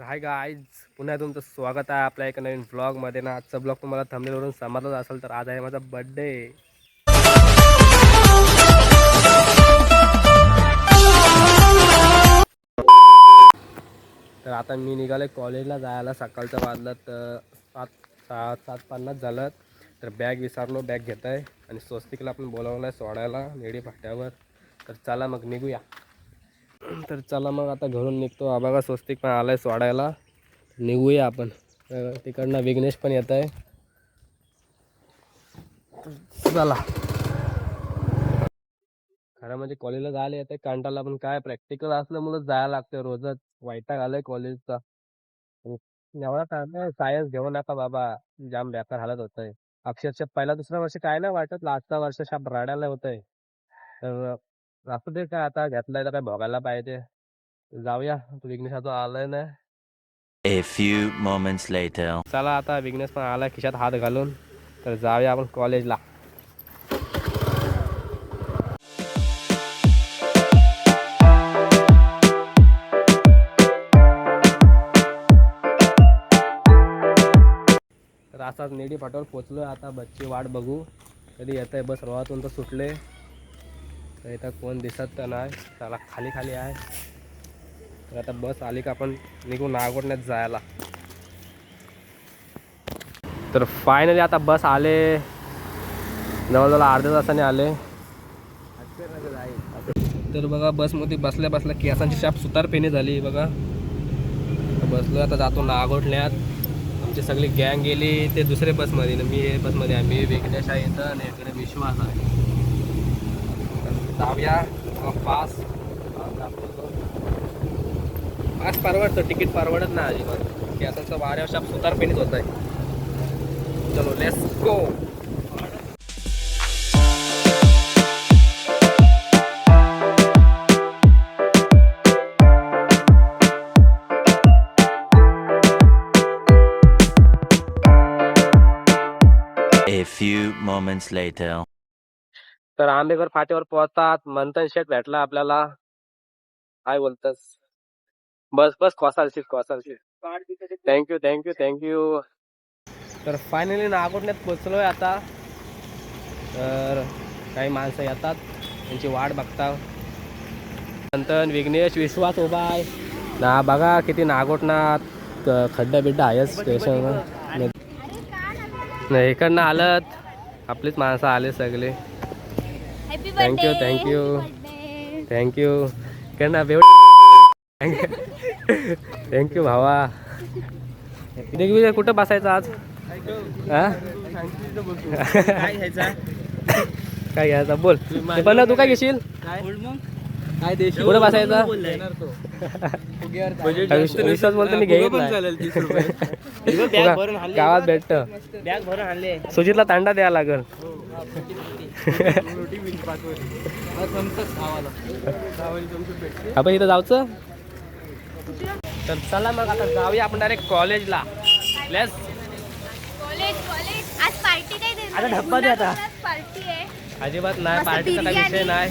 तर hi guys पुन्हा तुमचं स्वागत आहे आपल्या एका नवीन ब्लॉगमध्ये ना आजचा ब्लॉग तुम्हाला थंबनेलवरून समजलाच असेल तर आज आहे माझा बड्डे तर आता मी निघाले कॉलेजला जायला. सकाळचं वाजलं तर सात सात सात पन्नास झालं. तर बॅग विसरलो बॅग घेत आहे आणि स्वस्तिकला आपण बोलावलं आहे सोडायला नेडी फाट्यावर. तर चला मग निघूया. तर चला मग आता घरून निघतो. हा बघा स्वस्तिक पण आलाय सोडायला. निघूया आपण. तर तिकडनं विघ्नेश पण येत आहे. चला. खरं म्हणजे कॉलेजला जायला येते कांटाला पण काय प्रॅक्टिकल असल्यामुळे जायला लागतं रोजच वैताग आलाय कॉलेजचा एवढा टाइम सायन्स घेऊ नका बाबा. जाम बेकार हालत होतंय. अक्षरशः पहिला दुसरा वर्ष काय नाही वाटत लास्टचा वर्ष शाप रडायला होतंय. तर असू दे काय आता घेतलाय तर काय बघायला पाहिजे जाऊया विघ्नेश आता आलाय ना A few moments later. चला आता विघ्नेश पण आला खिशात हात घालून तर जाऊया आपण कॉलेजला तर असाच नेडी फाट्यावर पोचलोय आता बसची वाट बघू. कधी येत आहे बस रोहातून तर सुटले. तर इथं कोण दिसत तर नाही. त्याला खाली खाली आहे. तर आता बस आली का आपण निघू नागोडण्यात जायला. तर फायनली आता बस आले. जवळजवळ अर्ध्या तासाने आले. तर बघा बसमध्ये बसल्या बसल्या केसांची शाप सुतार झाली बघा. बसलो आता जातो नागोठण्यात आमची सगळी गँग गेली ते दुसऱ्या बसमध्ये. ना मी हे बसमध्ये आहे मी विघ्नेश आहे इथं आणि इकडे विश्वास आहे. जाऊया पास पास परवडतं तिकीट परवडत नाही अजिबात. की असं वाऱ्या शाप सुतार पेनीच होत आहे. चलो let's go A few moments later. तर आंबेघर फाट्यावर पोहोचतात. मंथन शेट भेटला आपल्याला. काय बोलतस? बस बस खोसालशील खोसालशील thank you thank you thank you तर फायनली नागोडण्यात पोचलोय आता. तर काही माणसं येतात. त्यांची वाट बघता मंथन विघ्नेश विश्वास उभा आहे. ना बघा किती नागोटनात खड्डा बिड्डा आहेच स्टेशन नाही इकडनं आलत. आपलीच माणसं आले सगळे. थँक्यू थँक्यू थँक्यू इकडनं बेव थँक्यू भावा दिग्विजय कुठं बसायचं आज? हा? काय घ्यायचा? बोल. ते पण तू काय घेशील? काय देशी बसायचं? विश्वास बोलतो मी बघा, गावात भेटत. बॅग भरून आणले सुजितला तांडा द्यावा लागल. खावाला आपण इथं जाऊचं? तर चला मग आता जाऊया आपण डायरेक्ट कॉलेजला लेस कॉलेज कॉलेज. आज पार्टी काय आता धप्पा दे आता. पार्टी आहे. अजिबात नाही पार्टीचा काही विषय नाही.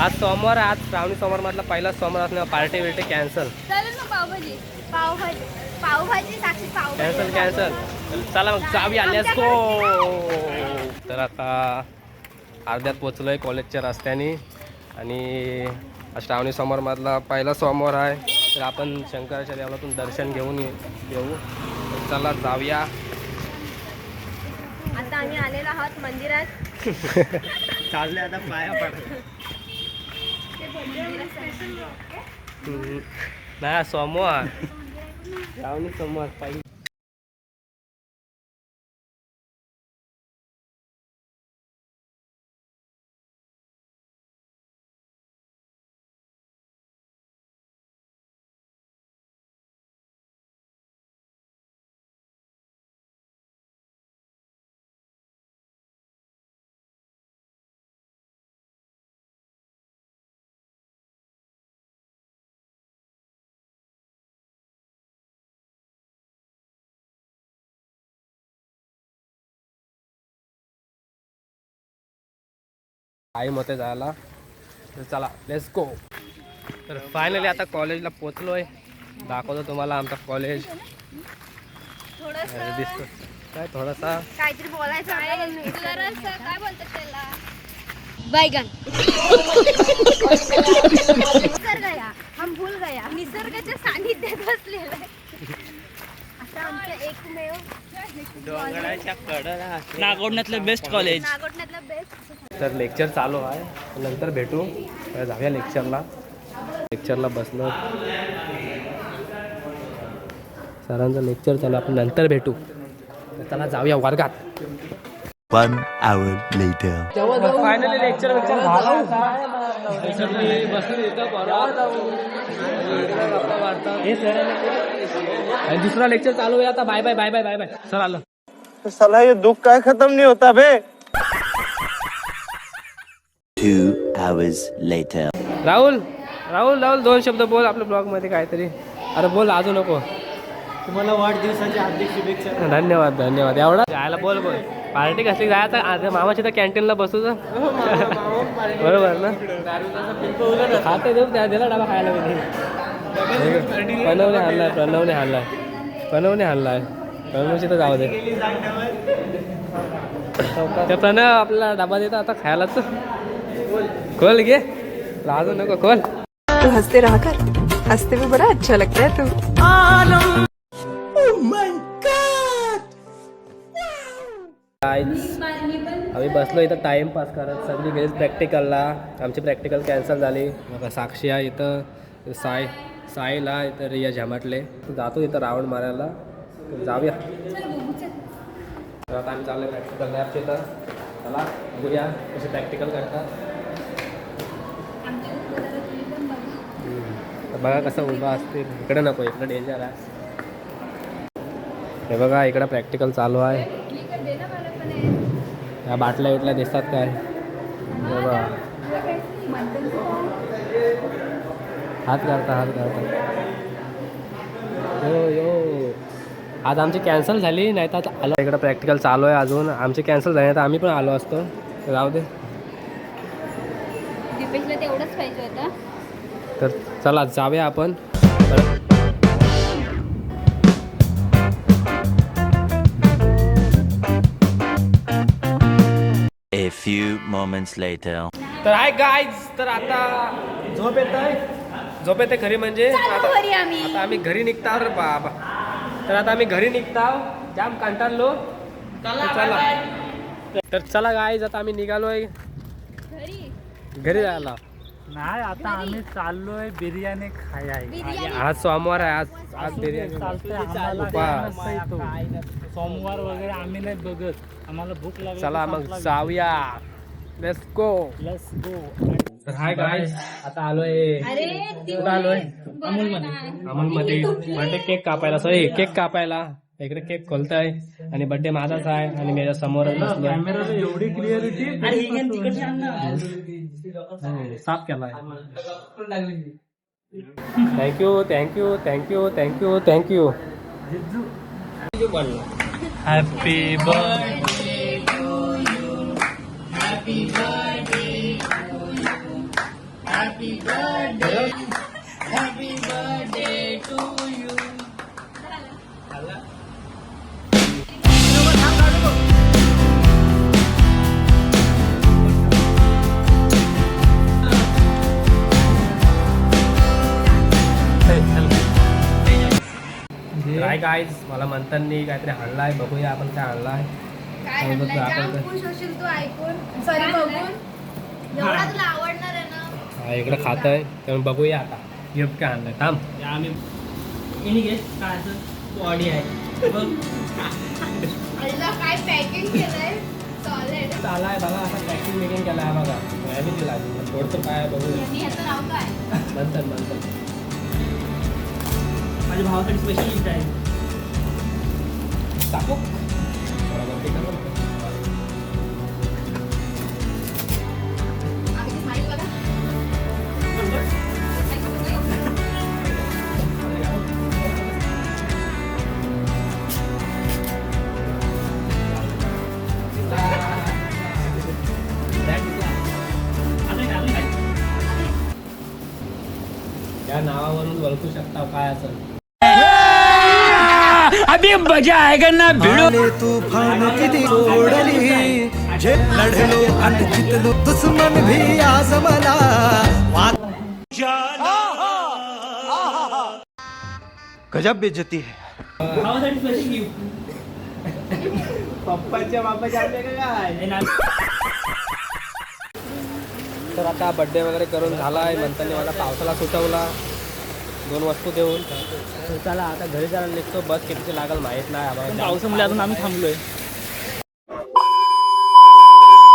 आज सोमवार आहे, आज श्रावणी सोमवार मधला पहिला सोमवार असल्यामुळे पार्टी बिर्टी कॅन्सल. चालेल ना पावभाजी. पावभाजी. पावभाजी साक्षी पावभाजी. Cancel cancel. चला मग जाऊया लेट्स गो तर आता अर्ध्यात पोचलोय कॉलेजच्या रस्त्याने आणि श्रावणी सोमवार मधला पहिला सोमवार आहे. तर आपण शंकराच्या देवळातून दर्शन घेऊन येऊ चला जाऊया. आता आम्ही आलेलो आहोत मंदिरात. चालले आता पाया पडा. हम्म. नाही आज सोमवार श्रावणी सोमवार पहिली टाईम होते जायला. तर चला लेट्स गो तर फायनली आता कॉलेजला पोचलोय दाखवतो तुम्हाला आमचा कॉलेज दिसतो काय थोडासा? काहीतरी बोलायचं बैगन निसर्ग या. हम भूल गया. निसर्गाच्या सानिध्यात बसलेला आहे. आता आमचं एकमेव डोंगराच्या कडेला नागोडण्यातलं बेस्ट कॉलेज नागोठण्यातलं बेस्ट तर लेक्चर चालू आहे. नंतर भेटू. जाऊया लेक्चरला. लेक्चरला बसलो. सरांचं लेक्चर चालू. आपण नंतर भेटू. तर चला जाऊया वर्गात. One hour later. Finally lecture lecture झाला. बसून इथं आणि दुसरा लेक्चर चालू आहे. आता bye bye bye bye bye bye sir आलं. साला ये दुख काय खत्म नहीं होता बे Two hours later. Rahul Rahul Rahul दोन शब्द बोल आपल्या ब्लॉगमध्ये काहीतरी. अरे बोल अजून नको. तुम्हाला वाढदिवसाच्या हार्दिक शुभेच्छा. धन्यवाद धन्यवाद. एवढा? जायला बोल बोल. पार्टी कसली जायचं? आज मामाच्या तर कॅन्टीनला बसू जा. बरोबर ना? खाते देऊ त्या दिला डबा खायला मी. प्रणवने हाणलाय प्रणवने हाणलाय. प्रणवने हाणलाय. प्रणवची तर जाऊ दे. त्या प्रणव आपल्याला डबा देता आता खायलाच खोल घे लाजू नको खोल. तू हंसते रहा कर. हंसते में बड़ा अच्छा लगता है तू. Guys, आम्ही बसलो इथं टाइमपास करत. सगळी गेली प्रॅक्टिकलला आमची प्रॅक्टिकल कॅन्सल झाली. मग साक्षी आहे इथं. साय साईला इथं रिया झमाटले. जातो इथं राऊंड मारायला. जाऊया. आम्ही चाललो प्रॅक्टिकल लॅबच्या इथं. चला बघूया कसे प्रॅक्टिकल करतात. बघा कसं उभा असते इकडे नको इकडे डेंजर आहे. हे बघा इकडं प्रॅक्टिकल चालू आहे. या बाटल्या बिटल्या दिसतात काय? हे बघा. हात करता हात करता यो यो. आज आमची कॅन्सल झाली नाही तर आता आलो. इकडं प्रॅक्टिकल चालू आहे अजून. आमची कॅन्सल झाली तर आम्ही पण आलो असतो. जाऊ दे. दीपेशला तेवढंच पाहिजे होतं. तर चला जाऊया आपण. A few moments later. तर आहे गाईज तर आता झोप येत आहे झोप येते खरी म्हणजे? आता घरी आम्ही. आता आम्ही घरी निघता. रे बाबा. तर आता आम्ही घरी निघता. जाम कंटाळलो. चला तर चला गाईज आता आम्ही निघालोय. घरी. घरी जायला. नाही आता आम्ही चाललोय बिर्याणी खाय आज सोमवार आहे आज आज बिर्याणी. सोमवार वगैरे आम्ही नाही बघत. आम्हाला भूक लागली चला मग जाऊया. लेट्स गो लेट्स गो तर हाय गाईज आता आलोय. अरे कुठं आलोय. अमोलमध्ये. बर्थडे केक कापायला. सॉरी केक कापायला. इकडे केक खोलताय. आणि बर्थडे माझाच आहे. आणि माझ्या समोरच बसलोय. एवढी क्लिअरिटी हम्म, साफ केलाय. Thank you thank you thank you thank you thank you happy birthday काय गाईज मला म्हणताना काहीतरी हाणलाय बघूया आपण काय हाणलाय काय हो, बघ, म्हणलं आपण जाम तर- खुश होशील तू ऐकून सॉरी बघून एवढा तुला आवडणार आहे ना हा, इकडे खात आहे त्यामुळे बघूया आता. गिफ्ट काय आणलंय? थांब. आम्ही काय बॉडी आहे. बघ. काय पॅकिंग केलंय? सॉलिड चालाय बघा पॅकिंग मेकिंग केलं आहे बघा. दिला थोडंसं काय आहे नंतर नंतर माझ्या भावासाठी स्पेशल गिफ्ट आहे. टाकू नावावरून ओळखू शकता काय असेल आले तुफान किती सोडली जे लढलो आणि जितलो दुश्मन भी आज मला गजब बेजती है। पप्पाच्या बापाच्या का काय? तर आता बड्डे वगैरे करून झालाय म्हणताना मला पावसाला सुचवला. दोन वस्तू देऊन. चला आता घरी जायला निघतो. बस किती लागल माहीत नाही. आम्हाला पावसामुळे अजून आम्ही थांबलोय.